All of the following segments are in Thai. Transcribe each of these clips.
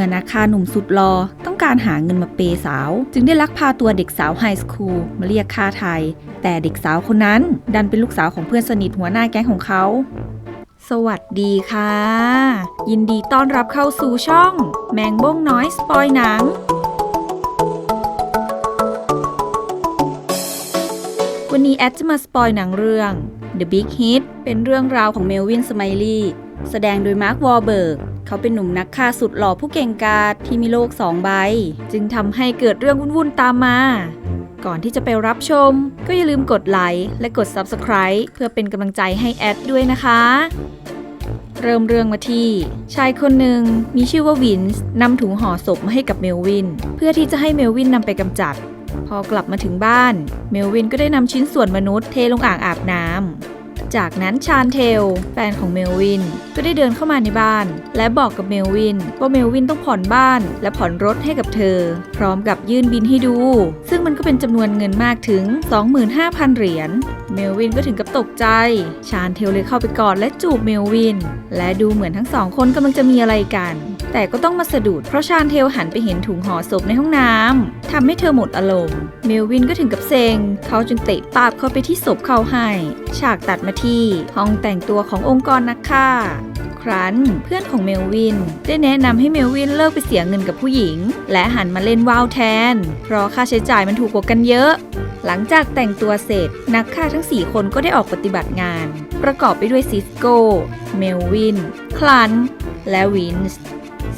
ื่อนาคาหนุ่มสุดหลอต้องการหาเงินมาเปยสาว จึงได้ลักพาตัวเด็กสาวไฮสคูลมาเรียกค่าไทย แต่เด็กสาวคนนั้นดันเป็นลูกสาวของเพื่อนสนิทหัวหน้าแก๊งของเขา สวัสดีค่ะ ยินดีต้อนรับเข้าสู่ช่อง แมงบ้งน้อยสปอยหนังวันนี้แอดจะมาสปอยหนังเรื่อง The Big Hit เป็นเรื่องราวของเมลวินสไมลี่แสดงโดยมาร์ควอร์เบิร์ก เขาเป็นหนุ่มนักฆ่าสุดหล่อผู้เก่งกาจที่มีโลกสองใบ จึงทำให้เกิดเรื่องวุ่นๆตามมา ก่อนที่จะไปรับชม ก็อย่าลืมกดไลค์และกด Subscribe เพื่อเป็นกำลังใจให้แอดด้วยนะคะ เริ่มเรื่องมาที่ ชายคนหนึ่งมีชื่อว่าวินส์นำถุงห่อศพมาให้กับเมลวิน เพื่อที่จะให้เมลวินนำไปกำจัด พอกลับมาถึงบ้าน เมลวินก็ได้นำชิ้นส่วนมนุษย์เทลงอ่างอาบน้ำ จากนั้นชานเทล แฟนของเมลวิน ก็ได้เดินเข้ามาในบ้าน และบอกกับเมลวิน ว่าเมลวินต้องผ่อนบ้าน และผ่อนรถให้กับเธอ พร้อมกับยื่นบินให้ดู ซึ่งมันก็เป็นจำนวนเงินมากถึง 25,000 เหรียญเมลวินก็ถึงกับตกใจ ชานเทลเลยเข้าไปกอดและจูบเมลวิน และดูเหมือนทั้งสองคนกำลังจะมีอะไรกัน แต่ก็ต้องมาสะดุดเพราะชานเทลหันไปเห็นถุงห่อศพในห้องน้ำทำให้เธอหมดอารมณ์เมลวินก็ถึงกับเซ็งเขาจึงเตะปาบเข้าไปที่ศพเขาให้ ฉากตัดมาที่ห้องแต่งตัวขององค์กรนักฆ่า ครั้นเพื่อนของเมลวิน ได้แนะนำให้เมลวินเลิกไปเสียเงินกับผู้หญิง และหันมาเล่นว่าวแทน เพราะค่าใช้จ่ายมันถูกกว่ากันเยอะ หลังจากแต่งตัวเสร็จ นักฆ่าทั้ง 4 คนก็ได้ออกปฏิบัติงาน ประกอบไปด้วยซิสโกเมลวิน คลัน และวินส์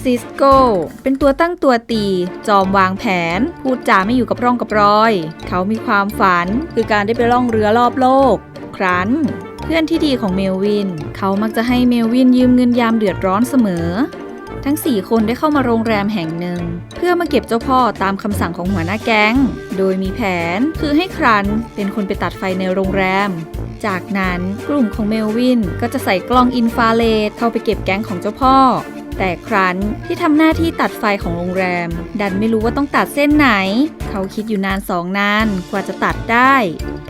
ซิสโก้เป็นตัวตั้งตัวตี จอมวางแผน พูดจาไม่อยู่กับร่องกับรอย เขามีความฝัน คือการได้ไปล่องเรือรอบโลก ครั้น เพื่อนที่ดีของเมลวิน เขามักจะให้เมลวินยืมเงินยามเดือดร้อนเสมอ ทั้ง 4 คนได้เข้ามาโรงแรมแห่งหนึ่ง เพื่อมาเก็บเจ้าพ่อตามคำสั่งของหัวหน้าแก๊ง โดยมีแผนคือให้ครันเป็นคนไปตัดไฟในโรงแรม จากนั้นกลุ่มของเมลวินก็จะใส่กล้องอินฟราเรดเข้าไปเก็บแก๊งของเจ้าพ่อ แต่ครั้นที่ทำหน้าที่ตัดไฟของโรงแรม ดันไม่รู้ว่าต้องตัดเส้นไหน เขาคิดอยู่นานสองนานกว่าจะตัดได้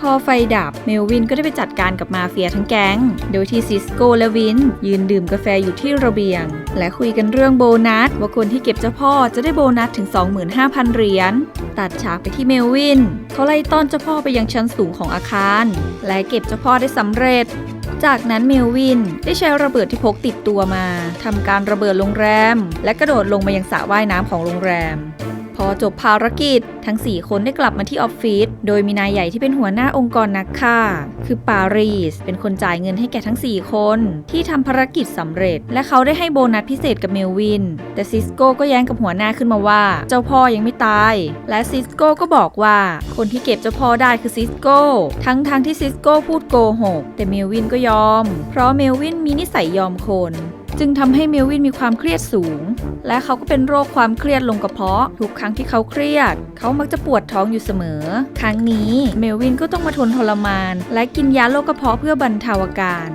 พอไฟดับเมลวินก็ได้ไปจัดการกับมาเฟียทั้งแก๊ง โดยที่ซิสโกและวิน ยืนดื่มกาแฟอยู่ที่ระเบียง และคุยกันเรื่องโบนัสว่าคนที่เก็บเจ้าพ่อจะได้โบนัสถึง 25,000 เหรียญ ตัดฉากไปที่เมลวิน เขาไล่ต้อนเจ้าพ่อไปยังชั้นสูงของอาคาร และเก็บเจ้าพ่อได้สำเร็จ จากนั้นเมลวินได้ใช้ระเบิดที่พกติดตัวมาทำการระเบิดโรงแรม และกระโดดลงมายังสระว่ายน้ำของโรงแรม อจบภารกิจ ทั้ง 4 คนได้กลับมาที่ออฟฟิศโดยมีนายใหญ่ที่เป็นหัวหน้าองค์กรนักฆ่า คือปารีส เป็นคนจ่ายเงินให้แก่ทั้ง 4 คน ที่ทำภารกิจสำเร็จ และเขาได้ให้โบนัสพิเศษกับเมลวิน แต่ซิสโก้ก็แย้งกับหัวหน้าขึ้นมาว่า เจ้าพ่อยังไม่ตาย และซิสโก้ก็บอกว่า คนที่เก็บเจ้าพ่อได้คือซิสโก้ทั้งทางที่ซิสโก้พูดโกหกแต่เมลวินก็ยอม เพราะเมลวินมีนิสัยยอมคน จึงทำให้เมลวินมีความเครียดสูง และเขาก็เป็นโรคความเครียดลงกระเพาะ ทุกครั้งที่เขาเครียด เขามักจะปวดท้องอยู่เสมอ ครั้งนี้เมลวินก็ต้องมาทนทรมาน และกินยาโรคกระเพาะเพื่อบรรเทาอาการ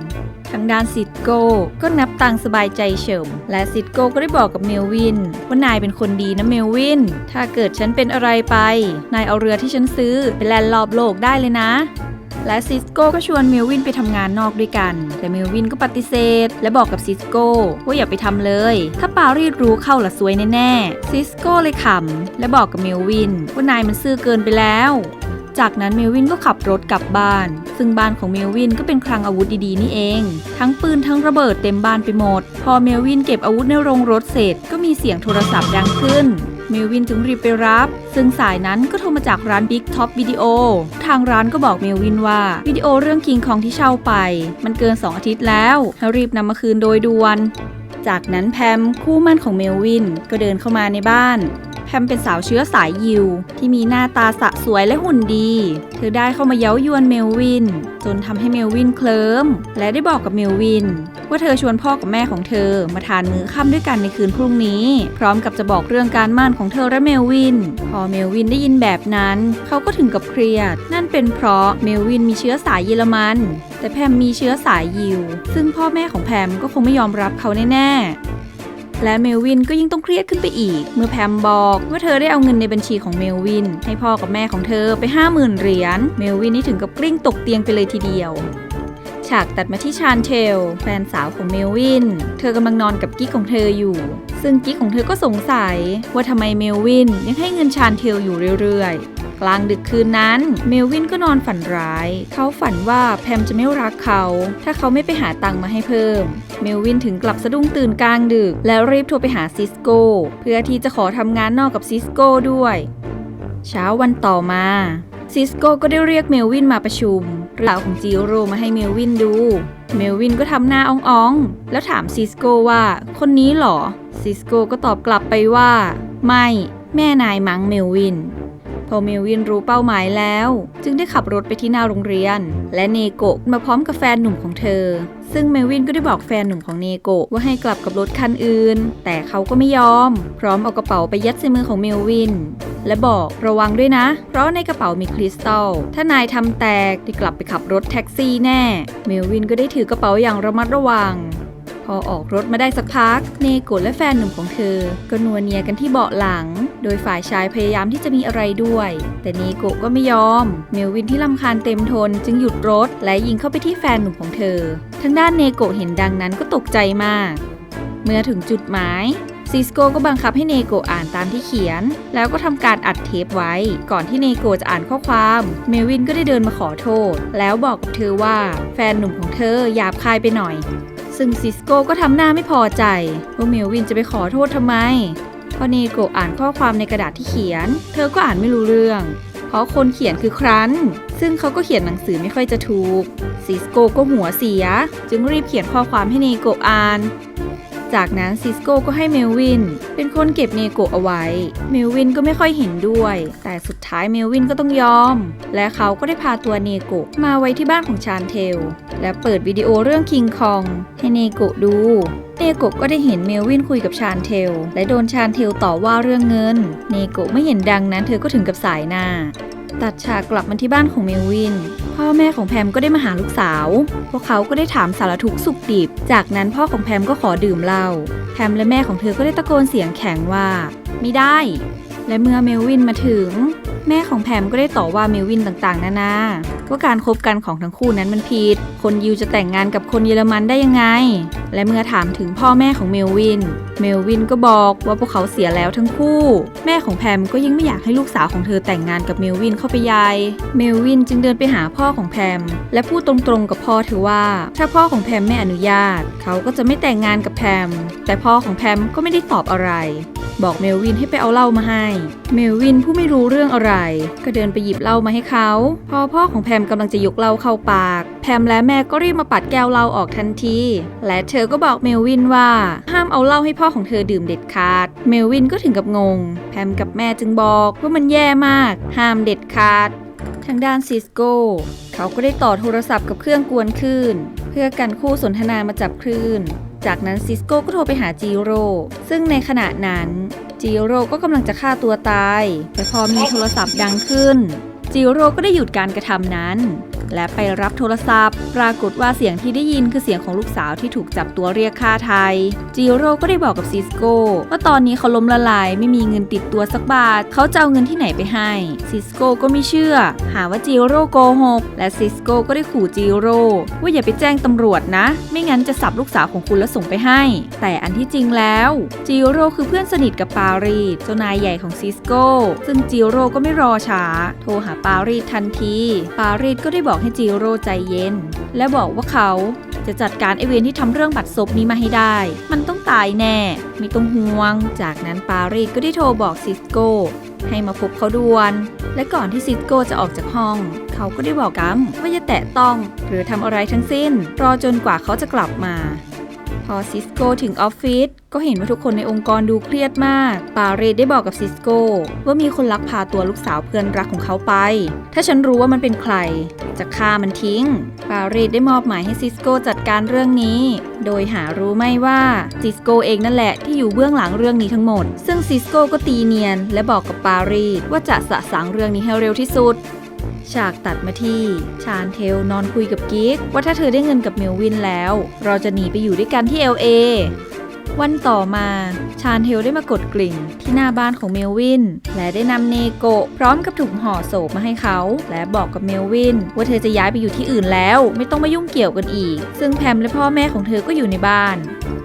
ทางด้านซิดโก้ก็นับตังสบายใจเฉิม และซิดโก้ก็ได้บอกกับเมลวิน ว่านายเป็นคนดีนะเมลวิน ถ้าเกิดฉันเป็นอะไรไป นายเอาเรือที่ฉันซื้อไปแลนรอบโลกได้เลยนะ และซิสโก้ก็ชวนเมลวินไปทำงานนอกด้วยกัน แต่เมลวินก็ปฏิเสธ และบอกกับซิสโก้ว่าอย่าไปทำเลย ถ้าปารีสรู้เข้าละซวยแน่ๆซิสโก้เลยขำและบอกกับเมลวินว่านายมันซื่อเกินไปแล้วจากนั้นเมลวินก็ขับรถกลับบ้าน ซึ่งบ้านของเมลวินก็เป็นคลังอาวุธดีๆ นี่เอง ทั้งปืนทั้งระเบิดเต็มบ้านไปหมด พอเมลวินเก็บอาวุธในโรงรถเสร็จ ก็มีเสียงโทรศัพท์ดังขึ้น เมลวินจึงรีบไปรับ ซึ่งสายนั้นก็โทรมาจากร้าน Big Top Video ทางร้านก็บอกเมลวินว่าวิดีโอเรื่องคิงของที่เช่าไป มันเกิน 2 อาทิตย์แล้วให้รีบนำมาคืนโดยด่วน จากนั้นแพมคู่มั่นของเมลวินก็เดินเข้ามาในบ้าน แพมเป็นสาวเชื้อสายยิว ที่มีหน้าตาสะสวยและหุ่นดี เธอได้เข้ามาเย้ายวนเมลวิน จนทำให้เมลวินเคลิ้มและได้บอกกับเมลวิน ว่าเธอชวนพ่อกับแม่ของเธอมาทานมื้อค่ำด้วยกันในคืนพรุ่งนี้ พร้อมกับจะบอกเรื่องการมั่นของเธอและเมลวิน พอเมลวินได้ยินแบบนั้น เขาก็ถึงกับเครียด นั่นเป็นเพราะเมลวินมีเชื้อสายเยอรมัน แต่แพมมีเชื้อสายยิว ซึ่งพ่อแม่ของแพมก็คงไม่ยอมรับเขาแน่ๆ และเมลวินก็ยิ่งต้องเครียดขึ้นไปอีก เมื่อแพมบอกว่าเธอได้เอาเงินในบัญชีของเมลวิน ให้พ่อกับแม่ของเธอไป 50,000 เหรียญ เมลวินนี่ถึงกับกลิ้งตกเตียงไปเลยทีเดียวฉากตัดมาที่ชานเทลแฟนสาวของเมลวิน เธอกำลังนอนกับกิ๊กของเธออยู่ ซึ่งกิ๊กของเธอก็สงสัยว่าทำไมเมลวินยังให้เงินชานเทลอยู่เรื่อยๆ กลางดึกคืนนั้น เมลวินก็นอนฝันร้าย เขาฝันว่าแพมจะไม่รักเขา ถ้าเขาไม่ไปหาตังค์มาให้เพิ่ม เมลวินถึงกลับสะดุ้งตื่นกลางดึก แล้วรีบโทรไปหาซิสโก้ เพื่อที่จะขอทำงานนอกกับซิสโก้ด้วย เช้าวันต่อมาซิสโก้ก็ได้เรียกเมลวินมาประชุมเรื่องของจิโร่มาให้เมลวินดู เมลวินก็ทำหน้าอ่องๆ แล้วถามซิสโก้ว่า คนนี้เหรอ ซิสโก้ก็ตอบกลับไปว่า ไม่ แม่นายมั้งเมลวิน พอเมลวินรู้เป้าหมายแล้ว จึงได้ขับรถไปที่หน้าโรงเรียน และเนโกะมาพร้อมกับแฟนหนุ่มของเธอ ซึ่งเมลวินก็ได้บอกแฟนหนุ่มของเนโกะว่าให้กลับกับรถคันอื่น แต่เขาก็ไม่ยอม พร้อมเอากระเป๋าไปยัดใส่มือของเมลวิน และบอกระวังด้วยนะ เพราะในกระเป๋ามีคริสตัล ถ้านายทำแตกได้กลับไปขับรถแท็กซี่แน่ เมลวินก็ได้ถือกระเป๋าอย่างระมัดระวัง อออกรถมาได้สักพัก เนโกะและแฟนหนุ่มของเธอ ก็นัวเนียกันที่เบาะหลัง โดยฝ่ายชายพยายามที่จะมีอะไรด้วย แต่เนโกะก็ไม่ยอม เมลวินที่ลำคาญเต็มทนจึงหยุดรถและยิงเข้าไปที่แฟนหนุ่มของเธอ ทางด้านเนโกะเห็นดังนั้นก็ตกใจมาก เมื่อถึงจุดหมายซิสโก้ก็บังคับให้เนโกะอ่านตามที่เขียน แล้วก็ทำการอัดเทปไว้ ก่อนที่เนโกะจะอ่านข้อความ เมลวินก็ได้เดินมาขอโทษ แล้วบอกกับเธอว่า แฟนหนุ่มของเธอหยาบคายไปหน่อย ซึ่งซิสโก้ก็ทำหน้าไม่พอใจว่าเมลวินจะไปขอโทษทำไมพอเนโกอ่านข้อความในกระดาษที่เขียน เธอก็อ่านไม่รู้เรื่อง เพราะคนเขียนคือครั้น ซึ่งเขาก็เขียนหนังสือไม่ค่อยจะถูก ซิสโก้ก็หัวเสีย จึงรีบเขียนข้อความให้เนโกอ่าน จากนั้นซิสโก้ก็ให้เมลวิน เป็นคนเก็บเนโกเอาไว้ เมลวินก็ไม่ค่อยเห็นด้วย แต่สุด ท้ายเมลวินก็ต้องยอม และเขาก็ได้พาตัวเนโกะมาไว้ที่บ้านของชานเทล และเปิดวิดีโอเรื่องคิงคองให้เนโกะดูเนโกะก็ได้เห็นเมลวินคุยกับชานเทล และโดนชานเทลต่อว่าเรื่องเงิน เนโกะไม่เห็นดังนั้นเธอก็ถึงกับสายหน้า ตัดฉากกลับมาที่บ้านของเมลวิน พ่อแม่ของแพมก็ได้มาหาลูกสาว พวกเขาก็ได้ถามสารทุกสุขดิบ จากนั้นพ่อของแพมก็ขอดื่มเหล้า แพมและแม่ของเธอก็ได้ตะโกนเสียงแข็งว่า ไม่ได้ และเมื่อเมลวินมาถึง แม่ของแพมก็ได้ต่อว่าเมลวินต่างๆ นานา ว่าการคบกันของทั้งคู่นั้นมันผิด คนยิวจะแต่งงานกับคนเยอรมันได้ยังไง และเมื่อถามถึงพ่อแม่ของเมลวิน เมลวินก็บอกว่าพวกเขาเสียแล้วทั้งคู่ แม่ของแพมก็ยิ่งไม่อยากให้ลูกสาวของเธอแต่งงานกับเมลวินเข้าไปใหญ่เมลวินจึงเดินไปหาพ่อของแพม และพูดตรงๆกับพ่อเธอว่า ถ้าพ่อของแพมไม่อนุญาต เขาก็จะไม่แต่งงานกับแพม แต่พ่อของแพมก็ไม่ได้ตอบอะไรบอกเมลวินให้ไปเอาเหล้ามาให้ เมลวินผู้ไม่รู้เรื่องอะไร ก็เดินไปหยิบเหล้ามาให้เขา พอพ่อของแพมกำลังจะยกเหล้าเข้าปาก แพมและแม่ก็รีบมาปัดแก้วเหล้าออกทันที และเธอก็บอกเมลวินว่าห้ามเอาเหล้าให้พ่อของเธอดื่มเด็ดขาด เมลวินก็ถึงกับงง แพมกับแม่จึงบอกว่ามันแย่มาก ห้ามเด็ดขาด ทางด้านซิสโก้เขาก็ได้ต่อโทรศัพท์กับเครื่องกวนคลื่น เพื่อกันคู่สนทนามาจับคลื่น จากนั้นซิสโก้ก็โทรไปหาจิโร่ซึ่งในขณะนั้นจิโร่ก็กำลังจะฆ่าตัวตาย แต่พอมีโทรศัพท์ดังขึ้น จิโร่ก็ได้หยุดการกระทำนั้นและไปรับโทรศัพท์ ปรากฏว่าเสียงที่ได้ยินคือเสียงของลูกสาวที่ถูกจับตัวเรียกค่าไทย จิโร่ก็ได้บอกกับซิสโก้ว่าตอนนี้เขาล้มละลายไม่มีเงินติดตัวสักบาท เขาจะเอาเงินที่ไหนไปให้ ซิสโก้ก็ไม่เชื่อ หาว่าจิโร่โกหก และซิสโก้ก็ได้ขู่จิโร่ว่าอย่าไปแจ้งตำรวจนะ ไม่งั้นจะสับลูกสาวของคุณแล้วส่งไปให้ แต่อันที่จริงแล้วจิโร่คือเพื่อนสนิทกับปารีสเจ้านายใหญ่ของซิสโก้ซึ่งจิโร่ก็ไม่รอช้า โทรหาปารีสทันที ปารีสก็ได้บอกให้จิโร่ใจเย็น และบอกว่าเขาจะจัดการไอเวนที่ทำเรื่องบัตรศพนี้มาให้ได้ มันต้องตายแน่ ไม่ต้องห่วง จากนั้นปารีสก็ได้โทรบอกซิสโก้ให้มาพบเขาด่วน และก่อนที่ซิสโก้จะออกจากห้อง เขาก็ได้บอกกัมว่าจะแตะต้อง หรือทำอะไรทั้งสิ้น รอจนกว่าเขาจะกลับมา พอซิสโก้ถึงออฟฟิศก็เห็นว่าทุกคนในองค์กรดูเครียดมาก ปาเรดได้บอกกับซิสโก้ว่ามีคนลักพาตัวลูกสาวเพื่อนรักของเขาไป ถ้าฉันรู้ว่ามันเป็นใคร จะฆ่ามันทิ้ง ปาเรดได้มอบหมายให้ซิสโก้จัดการเรื่องนี้ โดยหารู้ไม่ว่าซิสโก้เองนั่นแหละที่อยู่เบื้องหลังเรื่องนี้ทั้งหมด ซึ่งซิสโก้ก็ตีเนียน และบอกกับปารีสว่าจะสะสางเรื่องนี้ให้เร็วที่สุด ฉากตัดมาที่ชานเทลนอนคุยกับกิ๊กว่าถ้าเธอได้เงินกับเมลวินแล้ว เราจะหนีไปอยู่ด้วยกันที่ LA วันต่อมาชาญเทลได้มากดกลิ่งที่หน้าบ้านของเมลวิน และได้นำเนโกะพร้อมกับถุงห่อโศพมาให้เขา และบอกกับเมลวิน ว่าเธอจะย้ายไปอยู่ที่อื่นแล้ว ไม่ต้องมายุ่งเกี่ยวกันอีก ซึ่งแพมและพ่อแม่ของเธอก็อยู่ในบ้าน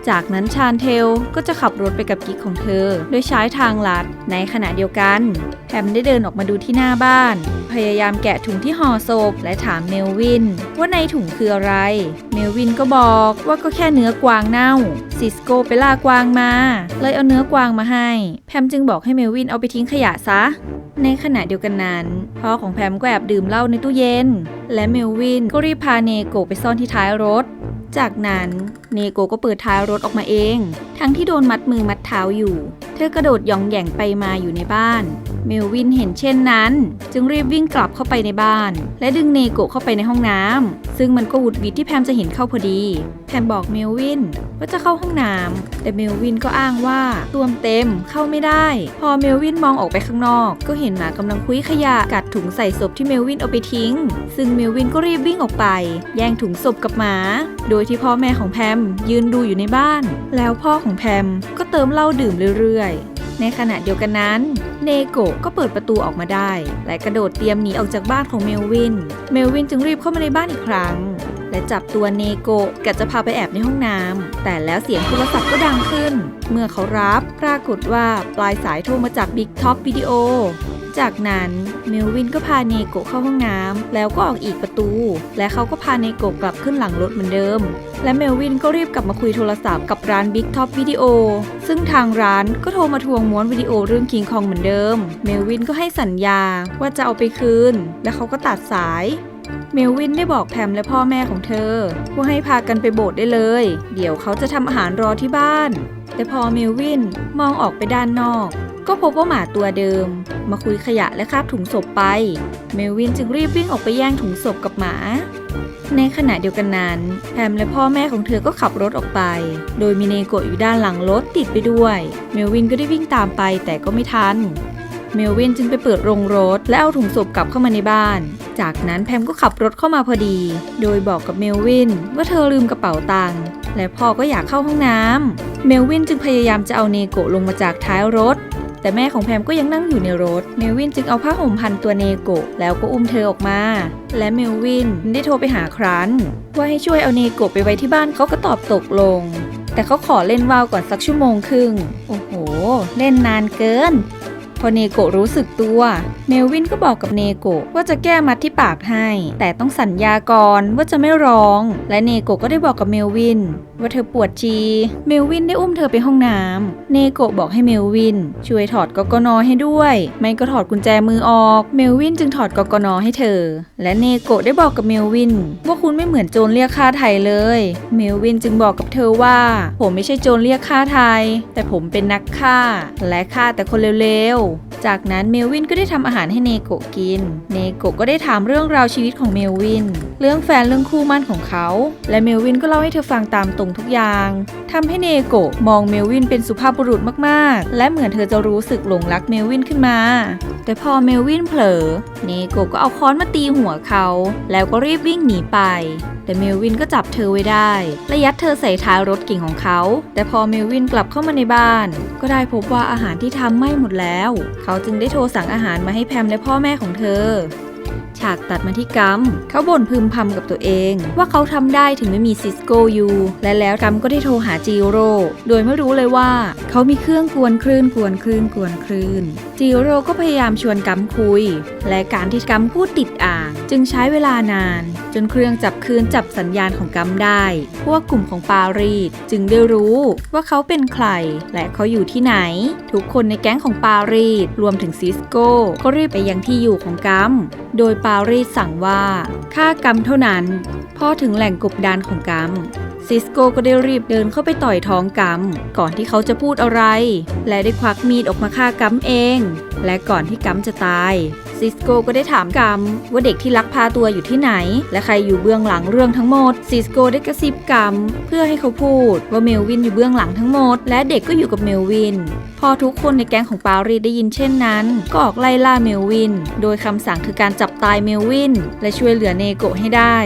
จากนั้นชาญเทลก็จะขับรถไปกับกิ๊กของเธอ โดยใช้ทางลัดในขณะเดียวกันแพมได้เดินออกมาดูที่หน้าบ้าน พยายามแกะถุงที่ห่อศพและถามเมลวิน ว่าในถุงคืออะไร เมลวินก็บอกว่าก็แค่เนื้อกวางเน่าซิสโกไปลากวางมา เลยเอาเนื้อกวางมาให้ แพมจึงบอกให้เมลวินเอาไปทิ้งขยะซะ ในขณะเดียวกันนั้นพ่อของแพมก็แอบดื่มเหล้าในตู้เย็น และเมลวินก็รีบพาเนโกไปซ่อนที่ท้ายรถ จากนั้นเนโกก็เปิดท้ายรถออกมาเอง ทั้งที่โดนมัดมือมัดเท้าอยู่ เธอกระโดดย่องแย่งไปมาอยู่ในบ้าน เมลวินเห็นเช่นนั้น จึงรีบวิ่งกลับเข้าไปในบ้าน และดึงเนโกะเข้าไปในห้องน้ำซึ่งมันก็หวุดวิดที่แพมจะเห็นเข้าพอดี แพมบอกเมลวินว่าจะเข้าห้องน้ำแต่เมลวินก็อ้างว่าตัวมเต็มเข้าไม่ได้ พอเมลวินมองออกไปข้างนอก ก็เห็นหมากำลังคุยขยะกัดถุงใส่ศพที่เมลวินเอาไปทิ้ง ซึ่งเมลวินก็รีบวิ่งออกไป แย่งถุงศพกับหมา โดยที่พ่อแม่ของแพมยืนดูอยู่ในบ้าน แล้วพ่อของแพมก็เติมเหล้าดื่มเรื่อยๆ ในขณะเดียวกันนั้น เนโกะก็เปิดประตูออกมาได้ และกระโดดเตรียมหนีออกจากบ้านของเมลวิน เมลวินจึงรีบเข้ามาในบ้านอีกครั้ง และจับตัวเนโกะกะจะพาไปแอบในห้องน้ำแต่แล้วเสียงโทรศัพท์ก็ดังขึ้น เมื่อเขารับปรากฏว่าปลายสายโทรมาจากบิ๊กท็อปวิดีโอ จากนั้นเมลวินก็พาเนโกะเข้าห้องน้ำแล้วก็ออกอีกประตู และเขาก็พาเนโกะกลับขึ้นหลังรถเหมือนเดิม และเมลวินก็รีบกลับมาคุยโทรศัพท์กับร้าน Big Top Video ซึ่งทางร้านก็โทรมาทวงม้วนวิดีโอเรื่องคิงคองเหมือนเดิม เมลวินก็ให้สัญญาว่าจะเอาไปคืน และเขาก็ตัดสายเมลวินได้บอกแพมและพ่อแม่ของเธอ ว่าให้พากันไปโบสถ์ได้เลย เดี๋ยวเขาจะทำอาหารรอที่บ้าน แต่พอเมลวินมองออกไปด้านนอก ก็พบว่าหมาตัวเดิม มาคุยขยะและคาบถุงศพไป เมลวินจึงรีบวิ่งออกไปแย่งถุงศพกับหมา ในขณะเดียวกันนั้นแพมและพ่อแม่ของเธอก็ขับรถออกไป โดยมีเนโกะอยู่ด้านหลังรถติดไปด้วย เมลวินก็ได้วิ่งตามไปแต่ก็ไม่ทัน เมลวินจึงไปเปิดโรงรถ และเอาถุงศพกลับเข้ามาในบ้าน จากนั้นแพมก็ขับรถเข้ามาพอดี โดยบอกกับเมลวินว่าเธอลืมกระเป๋าตังค์และพ่อก็อยากเข้าห้องน้ำเมลวินจึงพยายามจะเอาเนโกะลงมาจากท้ายรถ แต่แม่ของแพมก็ยังนั่งอยู่ในรถ เมลวินจึงเอาผ้าห่มพันตัวเนโกะแล้วก็อุ้มเธอออกมา และเมลวินได้โทรไปหาครันว่าให้ช่วยเอาเนโกะไปไว้ที่บ้านเขาก็ตอบตกลง แต่เขาขอเล่นว่าวก่อนสักชั่วโมงครึ่ง โอ้โห เล่นนานเกิน พอเนโกะรู้สึกตัว เมลวินก็บอกกับเนโกะว่าจะแก้มัดที่ปากให้ แต่ต้องสัญญาก่อนว่าจะไม่ร้อง และเนโกะก็ได้บอกกับเมลวินว่าเธอปวดจีเมลวินได้อุ้มเธอไปห้องน้ำเนโกะบอกให้เมลวิน ช่วยถอดกกนให้ด้วย ไม่ก็ถอดกุญแจมือออก เมลวินจึงถอดกกนให้เธอ และเนโกะได้บอกกับเมลวิน ว่าคุณไม่เหมือนโจรเรียกค่าไทยเลย เมลวินจึงบอกกับเธอว่า ผมไม่ใช่โจรเรียกค่าไทย แต่ผมเป็นนักฆ่า และฆ่าแต่คนเร็วๆ จากนั้นเมลวินก็ได้ทำอาหารให้เนโกะกิน เนโกะก็ได้ถามเรื่องราวชีวิตของเมลวิน เรื่องแฟนเรื่องคู่มั่นของเขา และเมลวินก็เล่าให้เธอฟังตามตรงทุกอย่างทำให้เนโกะมองเมลวินเป็นสุภาพบุรุษมากๆ และเหมือนเธอจะรู้สึกหลงรักเมลวินขึ้นมา แต่พอเมลวินเผลอ เนโกะก็เอาค้อนมาตีหัวเขา แล้วก็รีบวิ่งหนีไปแต่เมลวินก็จับเธอไว้ได้และยัดเธอใส่ท้ายรถเก่งของเขา แต่พอเมลวินกลับเข้ามาในบ้าน ก็ได้พบว่าอาหารที่ทำไหม้หมดแล้ว เขาจึงได้โทรสั่งอาหารมาให้แพมและพ่อแม่ของเธอฉากตัดมาที่กัมเขาบ่นพึมพำกับตัวเอง ว่าเขาทำได้ถึงไม่มีซิสโกอยู่ และแล้วกัมก็ได้โทรหาจิโร่ โดยไม่รู้เลยว่า เขามีเครื่องกวนคลื่นกวนคลื่นกวนคลื่นจิโร่ก็พยายามชวนกัมคุย และการที่กัมพูดติดอ่าง จึงใช้เวลานาน จนเครื่องจับคืนจับสัญญาณของกัมได้ พวกกลุ่มของปารีสจึงได้รู้ว่าเขาเป็นใคร และเขาอยู่ที่ไหน ทุกคนในแก๊งของปารีสรวมถึงซิสโก้ก็รีบไปยังที่อยู่ของกัมโดยปารีสสั่งว่าฆ่ากรรมเท่านั้น พอถึงแหล่งกบดานของกรรมซิสโก้ก็ได้รีบเดินเข้าไปต่อยท้องกัมก่อนที่เขาจะพูดอะไร และได้ควักมีดออกมาฆ่ากัมเอง และก่อนที่กัมจะตาย ซิสโก้ก็ได้ถามกัมว่าเด็กที่ลักพาตัวอยู่ที่ไหน และใครอยู่เบื้องหลังเรื่องทั้งหมดซิสโก้ได้กระซิบกัมเพื่อให้เขาพูดว่าเมลวินอยู่เบื้องหลังทั้งหมด และเด็กก็อยู่กับเมลวิน พอทุกคนในแก๊งของปารีสได้ยินเช่นนั้น ก็ออกไล่ล่าเมลวิน โดยคำสั่งคือการจับตายเมลวิน และช่วยเหลือเนโกะให้ได้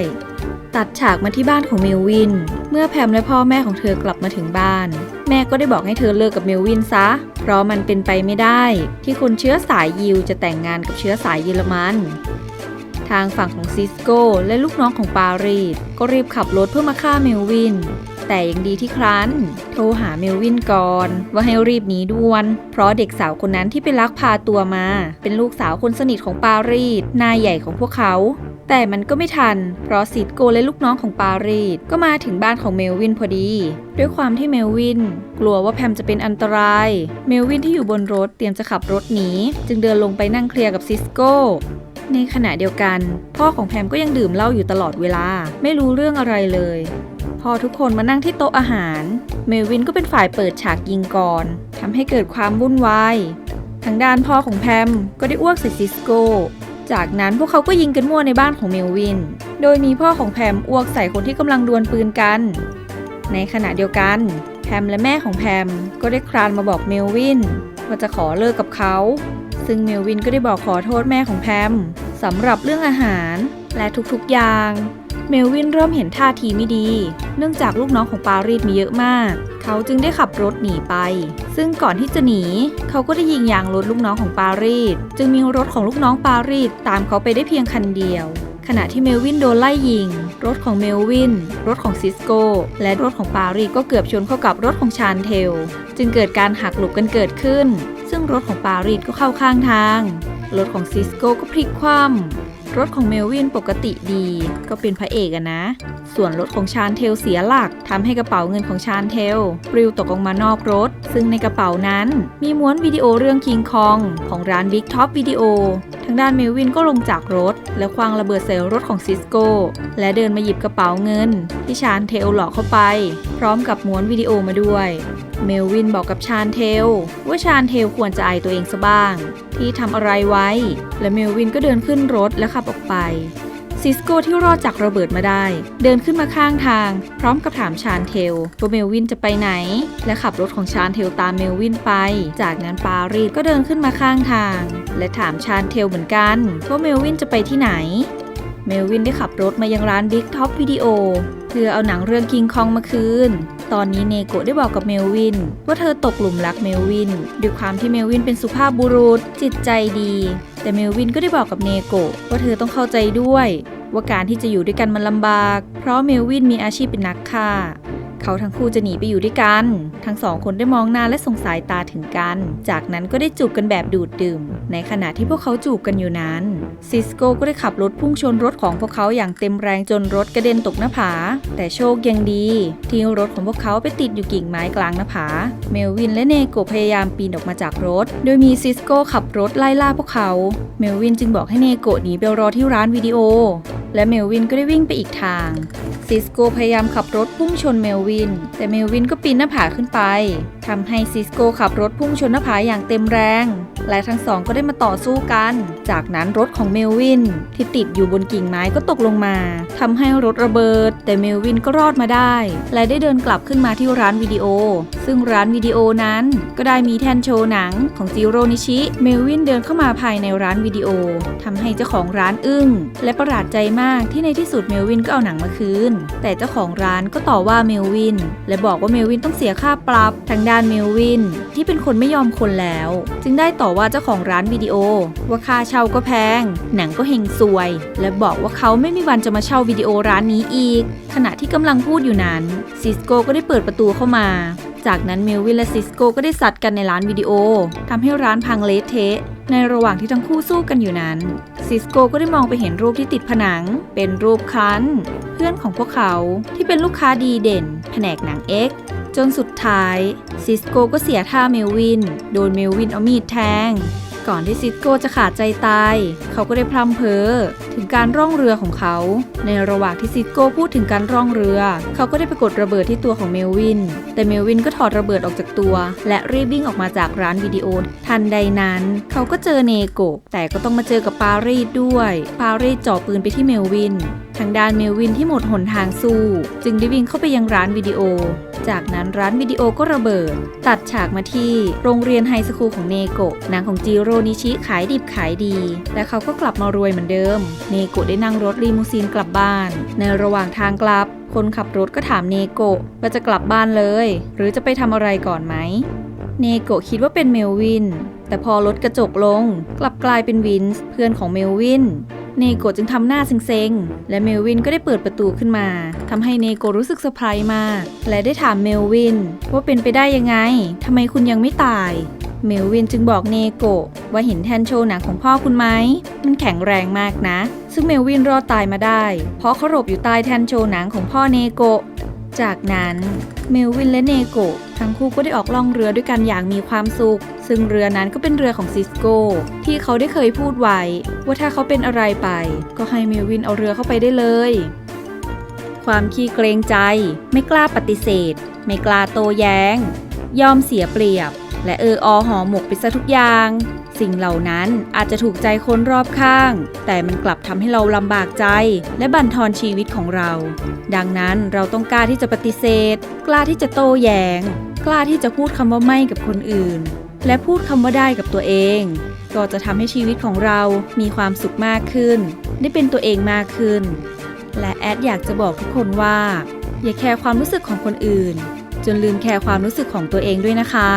ตัดฉากมาที่บ้านของเมลวิน เมื่อแพมและพ่อแม่ของเธอกลับมาถึงบ้าน แม่ก็ได้บอกให้เธอเลิกกับเมลวินซะ เพราะมันเป็นไปไม่ได้ ที่คนเชื้อสายยิวจะแต่งงานกับเชื้อสายเยอรมัน ทางฝั่งของซิสโก้และลูกน้องของปารีสก็รีบขับรถเพื่อมาฆ่าเมลวิน แต่ยังดีที่ครั้น โทรหาเมลวินก่อน ว่าให้รีบหนีด่วน เพราะเด็กสาวคนนั้นที่ไปลักพาตัวมา เป็นลูกสาวคนสนิทของปารีสนายใหญ่ของพวกเขาแต่มันก็ไม่ทัน เพราะซิดโกและลูกน้องของปารีสก็มาถึงบ้านของเมลวินพอดี ด้วยความที่เมลวิน กลัวว่าแพมจะเป็นอันตราย เมลวินที่อยู่บนรถเตรียมจะขับรถหนีจึงเดินลงไปนั่งเคลียร์กับซิสโกในขณะเดียวกัน พ่อของแพมก็ยังดื่มเหล้าอยู่ตลอดเวลา ไม่รู้เรื่องอะไรเลย พอทุกคนมานั่งที่โต๊ะอาหาร เมลวินก็เป็นฝ่ายเปิดฉากยิงก่อนทำให้เกิดความวุ่นวาย ทางด้านพ่อของแพมก็ได้อ้วกใส่ซิสโกจากนั้นพวกเขาก็ยิงกันมั่วในบ้านของเมลวิน โดยมีพ่อของแพมอ้วกใส่คนที่กำลังดวลปืนกัน ในขณะเดียวกัน แพมและแม่ของแพมก็ได้คลานมาบอกเมลวินว่าจะขอเลิกกับเขา ซึ่งเมลวินก็ได้บอกขอโทษแม่ของแพมสำหรับเรื่องอาหารและทุกๆอย่าง เมลวินเริ่มเห็นท่าทีไม่ดี เนื่องจากลูกน้องของปารีสมีเยอะมาก เขาจึงได้ขับรถหนีไป ซึ่งก่อนที่จะหนี เขาก็ได้ยิงยางรถลูกน้องของปารีส จึงมีรถของลูกน้องปารีสตามเขาไปได้เพียงคันเดียว ขณะที่เมลวินโดนไล่ยิง รถของเมลวิน รถของซิสโกและรถของปารีสก็เกือบชนเข้ากับรถของชานเทล จึงเกิดการหักหลบกันเกิดขึ้น ซึ่งรถของปารีสก็เข้าข้างทาง รถของซิสโกก็พลิกคว่ำ รถของเมลวินปกติดี ก็เป็นพระเอกอะนะ ส่วนรถของชานเทลเสียหลักทำให้กระเป๋าเงินของชานเทลปลิวตกออกมานอกรถ ซึ่งในกระเป๋านั้นมีม้วนวิดีโอเรื่องคิงคองของร้าน Big Top Video ทางด้านเมลวินก็ลงจากรถ แล้วคว้างระเบิดใส่รถของซิสโกและเดินมาหยิบกระเป๋าเงิน ที่ชานเทลหลอกเข้าไป พร้อมกับม้วนวิดีโอมาด้วย เมลวินบอกกับชานเทล ว่าชานเทลควรจะอายตัวเองซะบ้าง ที่ทำอะไรไว้ และเมลวินก็เดินขึ้นรถและขับออกไป ซิสโก้ที่รอดจากระเบิดมาได้ เดินขึ้นมาข้างทาง พร้อมกับถามชานเทลว่าเมลวินจะไปไหน และขับรถของชานเทลตามเมลวินไป จากนั้นปารีสก็เดินขึ้นมาข้างทาง และถามชานเทลเหมือนกันว่าเมลวินจะไปที่ไหนเมลวินได้ขับรถมายังร้าน Big Top Video เพื่อเอาหนังเรื่องคิงคองมาคืน ตอนนี้เนโกะได้บอกกับเมลวิน ว่าเธอตกหลุมรักเมลวินด้วยความที่เมลวินเป็นสุภาพบุรุษจิตใจดี แต่เมลวินก็ได้บอกกับเนโกะว่าเธอต้องเข้าใจด้วย ว่าการที่จะอยู่ด้วยกันมันลำบาก เพราะเมลวินมีอาชีพเป็นนักฆ่า เขาทั้งคู่จะหนีไปอยู่ด้วยกัน ทั้งสองคนได้มองหน้าและส่งสายตาถึงกัน จากนั้นก็ได้จูบกันแบบดูดดื่ม ในขณะที่พวกเขาจูบกันอยู่นั้น ซิสโก้ก็ได้ขับรถพุ่งชนรถของพวกเขาอย่างเต็มแรงจนรถกระเด็นตกหน้าผา แต่โชคยังดี ที่รถของพวกเขาไปติดอยู่กิ่งไม้กลางหน้าผา เมลวินและเนโกพยายามปีนออกมาจากรถ โดยมีซิสโก้ขับรถไล่ล่าพวกเขา เมลวินจึงบอกให้เนโกหนีไปรอที่ร้านวิดีโอ และเมลวินก็ได้วิ่งไปอีกทาง ซิสโกพยายามขับรถพุ่งชนเมลวิน แต่เมลวินก็ปีนหน้าผาขึ้นไปทำให้ซิสโกขับรถพุ่งชนหน้าผาอย่างเต็มแรง และทั้งสองก็ได้มาต่อสู้กัน จากนั้นรถของเมลวินที่ติดอยู่บนกิ่งไม้ก็ตกลงมาทำให้รถระเบิด แต่เมลวินก็รอดมาได้ และได้เดินกลับขึ้นมาที่ร้านวิดีโอ ซึ่งร้านวิดีโอนั้นก็ได้มีแท่นโชว์หนังของจิโรนิชิ เมลวินเดินเข้ามาภายในร้านวิดีโอทำให้เจ้าของร้านอึ้ง และประหลาดใจมากที่ในที่สุดเมลวินก็เอาหนังมาคืนแต่เจ้าของร้านก็ต่อว่าเมลวิน และบอกว่าเมลวินต้องเสียค่าปรับทางด้านเมลวิน ที่เป็นคนไม่ยอมคนแล้ว จึงได้ต่อว่าเจ้าของร้านวิดีโอ ว่าค่าเช่าก็แพง หนังก็เฮงซวย และบอกว่าเขาไม่มีวันจะมาเช่าวิดีโอร้านนี้อีก ขณะที่กำลังพูดอยู่นั้นซิสโกก็ได้เปิดประตูเข้ามาจากนั้นเมลวินและซิสโกก็ได้สัดกันในร้านวิดีโอทำให้ร้านพังเละเทะ ในระหว่างที่ทั้งคู่สู้กันอยู่นั้น ซิสโกก็ได้มองไปเห็นรูปที่ติดผนัง เป็นรูปคันเพื่อนของพวกเขาที่เป็นลูกค้าดีเด่น แผนกหนังเอ็กจนสุดท้ายซิสโกก็เสียท่าเมลวิน โดนเมลวินเอามีดแทง ก่อนที่ซิสโกจะขาดใจตาย เขาก็ได้พร่ำเพ้อถึงการร่องเรือของเขา ในระหว่างที่ซิสโกพูดถึงการร่องเรือ เขาก็ได้ไปกดระเบิดที่ตัวของเมลวิน แต่เมลวินก็ถอดระเบิดออกจากตัว และรีบวิ่งออกมาจากร้านวิดีโอ ทันใดนั้น เขาก็เจอเนโกแต่ก็ต้องมาเจอกับปารีสด้วย ปารีสจ่อปืนไปที่เมลวิน ทางด้านเมลวินที่หมดหนทางสู้ จึงได้วิ่งเข้าไปยังร้านวิดีโอ จากนั้นร้านวิดีโอก็ระเบิด ตัดฉากมาที่โรงเรียนไฮสคูลของเนโกะหนังของจิโรนิชิขายดิบขายดี และเขาก็กลับมารวยเหมือนเดิม เนโกะได้นั่งรถลีมูซีนกลับบ้าน ในระหว่างทางกลับคคนขับรถก็ถามเนโกะว่าจะกลับบ้านเลย หรือจะไปทำอะไรก่อนไหมเนโกะคิดว่าเป็นเมลวินแต่พอรถกระจกลง กลับกลายเป็นวินส์เพื่อนของเมลวิน เนโกะจึงทำหน้าเซ็งๆ และเมลวินก็ได้เปิดประตูขึ้นมาทำให้เนโกะรู้สึกเซอร์ไพรส์มาก และได้ถามเมลวินว่าเป็นไปได้ยังไงทำไมคุณยังไม่ตาย เมลวินจึงบอกเนโกะว่าเห็นแทนโชว์หนังของพ่อคุณไหม มันแข็งแรงมากนะ ซึ่งเมลวินรอดตายมาได้ เพราะเขาหลบอยู่ใต้แทนโชว์หนังของพ่อเนโกะ จากนั้นเมลวินและเนโกะ ทั้งคู่ก็ได้ออกล่องเรือด้วยกันอย่างมีความสุข ซึ่งเรือนั้นก็เป็นเรือของซิสโก้ที่เขาได้เคยพูดไว้ ว่าถ้าเขาเป็นอะไรไป ก็ให้เมลวินเอาเรือเข้าไปได้เลย ความขี้เกรงใจ ไม่กล้าปฏิเสธ ไม่กล้าโต้แย้ง ยอมเสียเปรียบ และเอออหอหมกไปซะทุกอย่าง สิ่งเหล่านั้นอาจจะถูกใจคนรอบข้าง แต่มันกลับทำให้เราลำบากใจ และบั่นทอนชีวิตของเรา ดังนั้นเราต้องกล้าที่จะปฏิเสธ กล้าที่จะโต้แยง้ง กล้าที่จะพูดคำว่าไม่กับคนอื่น และพูดคำว่าได้กับตัวเอง ก็จะทำให้ชีวิตของเรามีความสุขมากขึ้น ได้เป็นตัวเองมากขึ้น และแอดอยากจะบอกทุกคนว่า อย่าแคร์ความรู้สึกของคนอื่น จนลืมแคร์ความรู้สึกของตัวเองด้วยนะคะ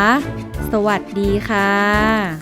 สวัสดีค่ะ